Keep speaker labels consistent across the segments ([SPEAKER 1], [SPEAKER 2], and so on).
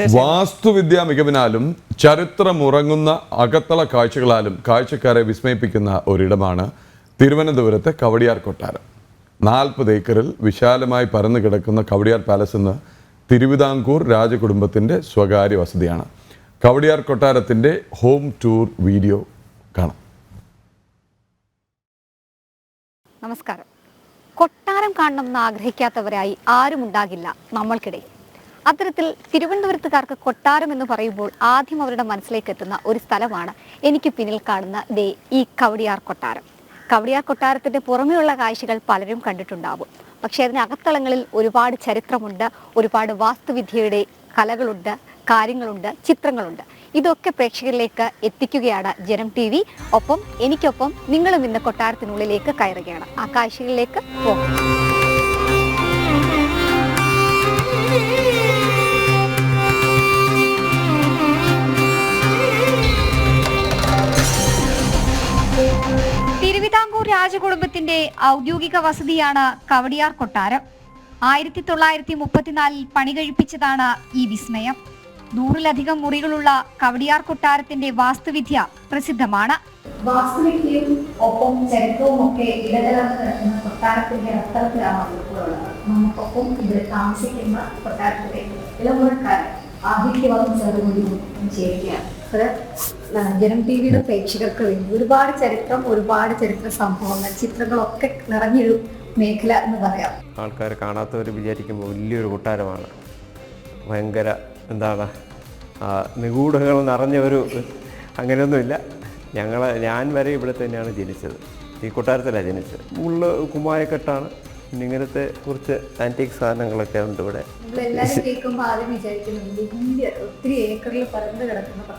[SPEAKER 1] വാസ്തുവിദ്യാ മികവിനാലും ചരിത്രമുറങ്ങുന്ന അകത്തള കാഴ്ചകളാലും കാഴ്ചക്കാരെ വിസ്മയിപ്പിക്കുന്ന ഒരിടമാണ് തിരുവനന്തപുരത്തെ കവടിയാർ കൊട്ടാരം. നാൽപ്പത് ഏക്കറിൽ വിശാലമായി പരന്നു കിടക്കുന്ന കവടിയാർ പാലസ് എന്ന് തിരുവിതാംകൂർ രാജകുടുംബത്തിന്റെ സ്വകാര്യ വസതിയാണ്. കവടിയാർ കൊട്ടാരത്തിന്റെ ഹോം ടൂർ വീഡിയോ കാണാം.
[SPEAKER 2] നമസ്കാരം. കൊട്ടാരം കാണണമെന്ന് ആഗ്രഹിക്കാത്തവരായി ആരും ഉണ്ടാകില്ല നമ്മൾക്കിടയിൽ. അത്തരത്തിൽ തിരുവനന്തപുരത്തുകാർക്ക് കൊട്ടാരം എന്ന് പറയുമ്പോൾ ആദ്യം അവരുടെ മനസ്സിലേക്ക് എത്തുന്ന ഒരു സ്ഥലമാണ് എനിക്ക് പിന്നിൽ കാണുന്ന ദേ ഈ കവടിയാർ കൊട്ടാരം. കവടിയാർ കൊട്ടാരത്തിന്റെ പുറമെയുള്ള കാഴ്ചകൾ പലരും കണ്ടിട്ടുണ്ടാവും. പക്ഷേ അതിന് അകത്തളങ്ങളിൽ ഒരുപാട് ചരിത്രമുണ്ട് ഒരുപാട് വാസ്തുവിദ്യയുടെ കലകളുണ്ട് കാര്യങ്ങളുണ്ട് ചിത്രങ്ങളുണ്ട്. ഇതൊക്കെ പ്രേക്ഷകരിലേക്ക് എത്തിക്കുകയാണ് ജനം ടി വി. ഒപ്പം എനിക്കൊപ്പം നിങ്ങളും ഇന്ന് കൊട്ടാരത്തിനുള്ളിലേക്ക് കയറുകയാണ്. ആ കാഴ്ചകളിലേക്ക് പോകാം. രാജകുടുംബത്തിന്റെ ഔദ്യോഗിക വസതിയാണ് കവടിയാർ കൊട്ടാരം. ആയിരത്തി തൊള്ളായിരത്തി മുപ്പത്തിനാലിൽ പണി കഴിപ്പിച്ചതാണ് ഈ വിസ്മയം. നൂറിലധികം മുറികളുള്ള കവടിയാർ കൊട്ടാരത്തിന്റെ വാസ്തുവിദ്യ പ്രസിദ്ധമാണ്. വാസ്തുവിദ്യയും ഒപ്പം ചരിത്രവും ഒക്കെ ഇടകലർന്ന് കിടക്കുന്ന കൊട്ടാരത്തിന്റെ അത്തരത്തിലാണ് ഉള്ളത്. നമുക്കൊപ്പം ഇവിടെ താമസിക്കുന്ന കൊട്ടാരത്തിലെ ഇളമുറക്കാരൻ ചേരുകയാണ് അത് ജനം ടി വിയുടെ പ്രേക്ഷകർക്ക് വേണ്ടി ഒരുപാട് ചരിത്രം ഒരുപാട് ചരിത്ര സംഭവങ്ങൾ ചിത്രങ്ങളൊക്കെ നിറഞ്ഞൊരു മേഖല എന്ന് പറയാം.
[SPEAKER 3] ആൾക്കാർ കാണാത്തവർ വിചാരിക്കുമ്പോൾ വലിയൊരു കൊട്ടാരമാണ്. ഭയങ്കര എന്താണ് നിഗൂഢങ്ങൾ നിറഞ്ഞ ഒരു അങ്ങനെയൊന്നുമില്ല. ഞങ്ങൾ ഞാൻ വരെ ഇവിടെ തന്നെയാണ് ജനിച്ചത്. ഈ കൊട്ടാരത്തിലാണ് ജനിച്ചത്. ഉള്ള കുമാരക്കെട്ടാണ് ഇങ്ങനത്തെ കുറച്ച് ആന്റീക് സാധനങ്ങളൊക്കെ ഉണ്ട് ഇവിടെ.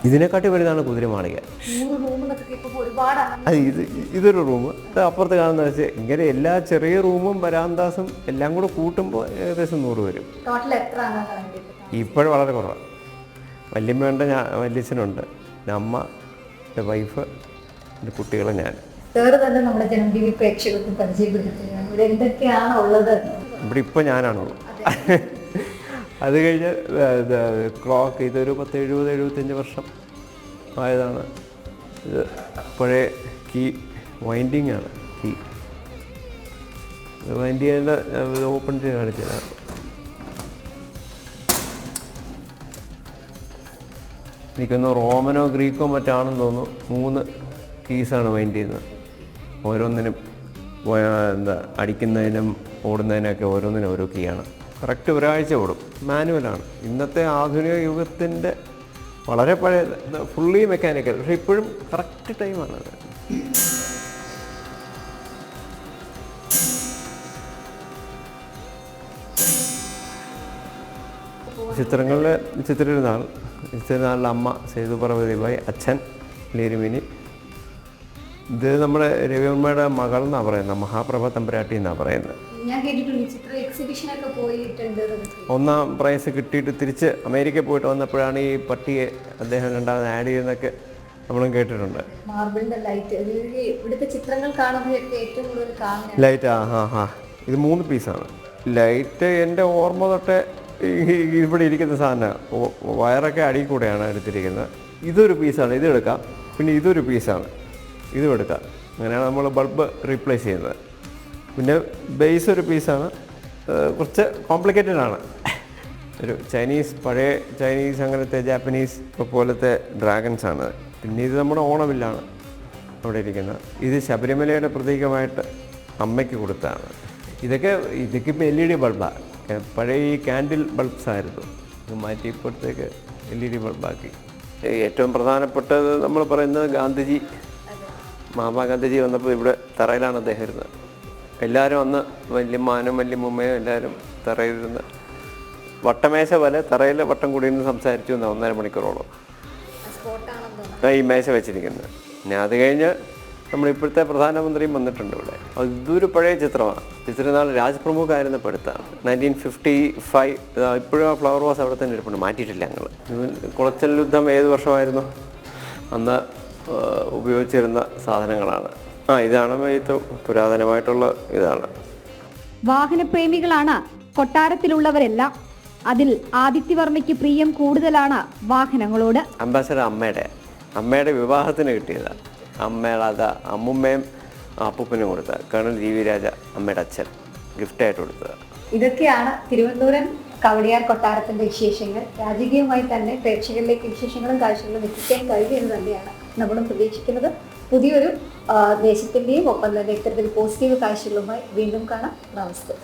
[SPEAKER 3] ഇതിനെക്കാട്ടി വലുതാണ് കുതിരമാളിക. മാളിക ഇത് ഇതൊരു റൂം അപ്പുറത്ത് കാണുന്ന വെച്ചാൽ ഇങ്ങനെ എല്ലാ ചെറിയ റൂമും വരാന്താസും എല്ലാം കൂടെ കൂട്ടുമ്പോൾ ഏകദേശം നൂറ് വരും? ഇപ്പോഴും വളരെ കുറവാണ് വല്യമ്മയുണ്ട് ഞാൻ വല്യച്ഛനുണ്ട് എന്റെ അമ്മ എന്റെ വൈഫ് എന്റെ കുട്ടികളെ ഞാൻ.
[SPEAKER 2] തന്നെ നമ്മുടെ പ്രേക്ഷകർക്ക് പരിചയപ്പെടുത്തുകയാണ് ഇവിടെ എന്തൊക്കെയാണ് ഉള്ളത് എന്ന്.
[SPEAKER 3] ഇവിടെ ഇപ്പോൾ ഞാനാണുള്ളൂ അത് കഴിഞ്ഞ് ക്ലോക്ക് ഇതൊരു പത്ത് എഴുപത് എഴുപത്തഞ്ച് വർഷം ആയതാണ്. ഇത് പഴയ കീ വൈൻഡിങ് ആണ് കീ. വൈൻഡ് ചെയ്യേണ്ട ഓപ്പൺ ചെയ്ത് കാണിച്ചതാണ് എനിക്കൊന്ന് റോമനോ ഗ്രീക്കോ മറ്റാണെന്ന് തോന്നുന്നു. മൂന്ന് കീസാണ് വൈൻഡ് ചെയ്യുന്നത്. ഓരോന്നിനും എന്താ അടിക്കുന്നതിനും ഓടുന്നതിനൊക്കെ ഓരോന്നിനും ഓരോ കീയാണ്. കറക്റ്റ് ഒരാഴ്ച ഓടും. മാനുവലാണ്. ഇന്നത്തെ ആധുനിക യുഗത്തിന്റെ വളരെ പഴയ ഫുള്ളി മെക്കാനിക്കൽ പക്ഷെ ഇപ്പോഴും കറക്റ്റ് ടൈമാണ് അത്. ചിത്രങ്ങളിൽ ചിത്രിരുന്നാൾ ചിത്രിരുന്നാളിലെ അമ്മ സേതു പർവതിബായി അച്ഛൻ ലീരുമിനി ഇത് നമ്മുടെ രവിവർമ്മയുടെ മകൾ എന്നാണ് പറയുന്നത്. മഹാപ്രഭ തമ്പുരാട്ടി എന്നാണ് പറയുന്നത്.
[SPEAKER 2] ഞാൻ കേട്ടിട്ടുണ്ട് ചിത്ര എക്സിബിഷനൊക്കെ പോയിട്ടുണ്ട്.
[SPEAKER 3] ഒന്നാം പ്രൈസ് കിട്ടിയിട്ട് തിരിച്ച് അമേരിക്ക പോയിട്ട് വന്നപ്പോഴാണ് ഈ പട്ടിയെ അദ്ദേഹം രണ്ടാമത് ആഡ് ചെയ്യുന്നൊക്കെ നമ്മളും കേട്ടിട്ടുണ്ട്.
[SPEAKER 2] മാർബിളിന്റെ ലൈറ്റ് ഇവിടുത്തെ ചിത്രങ്ങൾ കാണുമ്പോഴൊക്കെ ഏറ്റവും കൂടുതൽ
[SPEAKER 3] ലൈറ്റ് ആ ഹാ ഹാ ഇത് മൂന്ന് പീസാണ് ലൈറ്റ് എന്റെ ഓർമ്മ തൊട്ട് ഇവിടെ ഇരിക്കുന്ന സാധനം. വയറൊക്കെ അടിയിൽ കൂടെയാണ് എടുത്തിരിക്കുന്നത്. ഇതൊരു പീസാണ് ഇത് എടുക്കാം. പിന്നെ ഇതൊരു പീസാണ് ഇതും എടുക്കാം. അങ്ങനെയാണ് നമ്മൾ ബൾബ് റീപ്ലേസ് ചെയ്യുന്നത്. പിന്നെ ബേസ് ഒരു പീസാണ് കുറച്ച് കോംപ്ലിക്കേറ്റഡ് ആണ്. ഒരു ചൈനീസ് പഴയ ചൈനീസ് അങ്ങനത്തെ ജാപ്പനീസ് പോലത്തെ ഡ്രാഗൺസ് ആണ്. പിന്നെ ഇത് നമ്മുടെ ഓണമില്ലാണ് അവിടെ ഇരിക്കുന്നത്. ഇത് ശബരിമലയുടെ പ്രതീകമായിട്ട് അമ്മയ്ക്ക് കൊടുത്തതാണ്. ഇതൊക്കെ ഇതൊക്കെ ഇപ്പോൾ എൽ ഇ ഡി ബൾബാണ് പഴയ ഈ ക്യാൻഡിൽ ബൾബ്സ് ആയിരുന്നു. ഇത് മാറ്റി ഇപ്പോഴത്തേക്ക് എൽ ഇ ഡി ബൾബാക്കി ഏറ്റവും പ്രധാനപ്പെട്ടത് നമ്മൾ പറയുന്നത് ഗാന്ധിജി മഹാത്മാഗാന്ധിജി വന്നപ്പോൾ ഇവിടെ തറയിലാണ് അദ്ദേഹം ഇരുന്നത്. എല്ലാവരും അന്ന് വല്യമ്മാനും വല്യമ്മയും എല്ലാവരും തറയിലിരുന്ന് വട്ടമേശ പോലെ തറയിൽ വട്ടം കൂടി ഇരുന്ന് സംസാരിച്ചു എന്നാ ഒന്നര മണിക്കൂറോളം. ഈ മേശ വെച്ചിരിക്കുന്നത്. പിന്നെ അത് കഴിഞ്ഞ് നമ്മളിപ്പോഴത്തെ പ്രധാനമന്ത്രിയും വന്നിട്ടുണ്ട് ഇവിടെ. അത് ഇതൊരു പഴയ ചിത്രമാണ്. ചിത്രനാൾ രാജ്പ്രമുഖ ആയിരുന്നപ്പോൾ എടുത്താണ് നയന്റീൻ ഫിഫ്റ്റി ഫൈവ് ഇപ്പോഴും ആ ഫ്ലവർ വാസ് അവിടെ തന്നെ ഇരിപ്പുണ്ട്. മാറ്റിയിട്ടില്ല ഞങ്ങൾ കുളച്ചൽ യുദ്ധം ഏത് വർഷമായിരുന്നു? അന്ന് ഉപയോഗിച്ചിരുന്ന സാധനങ്ങളാണ്. ആ ഇതാണ് ഏറ്റവും പുരാതനമായിട്ടുള്ള ഇതാണ്.
[SPEAKER 2] വാഹനപ്രേമികളാണ് കൊട്ടാരത്തിലുള്ളവരെല്ലാം. അതിൽ ആദിത്യവർമ്മയ്ക്ക് പ്രിയം കൂടുതലാണ് വാഹനങ്ങളോട്.
[SPEAKER 3] അംബാസഡർ അമ്മയുടെ അമ്മയുടെ വിവാഹത്തിന് കിട്ടിയതാണ് അമ്മയുടെ അത് അമ്മുമ്മയും അപ്പൂപ്പനും കൊടുത്ത കേണൽ ജി വി രാജ അമ്മയുടെ അച്ഛൻ ഗിഫ്റ്റായിട്ട് കൊടുത്തത്.
[SPEAKER 2] ഇതൊക്കെയാണ് തിരുവനന്തപുരം കവടിയാർ കൊട്ടാരത്തിന്റെ വിശേഷങ്ങൾ. രാജകീയമായി തന്നെ പ്രേക്ഷകരിലേക്ക് വിശേഷങ്ങളും കാഴ്ചകളും എത്തിക്കാൻ കഴിയും എന്ന് തന്നെയാണ് നമ്മളും പ്രതീക്ഷിക്കുന്നത്. പുതിയൊരു ആ, ദേശത്തിന്റെയും ഒപ്പം തന്നെ ഇത്തരത്തിൽ പോസിറ്റീവ് കാഴ്ചകളുമായി വീണ്ടും കാണാം. നമസ്തേ.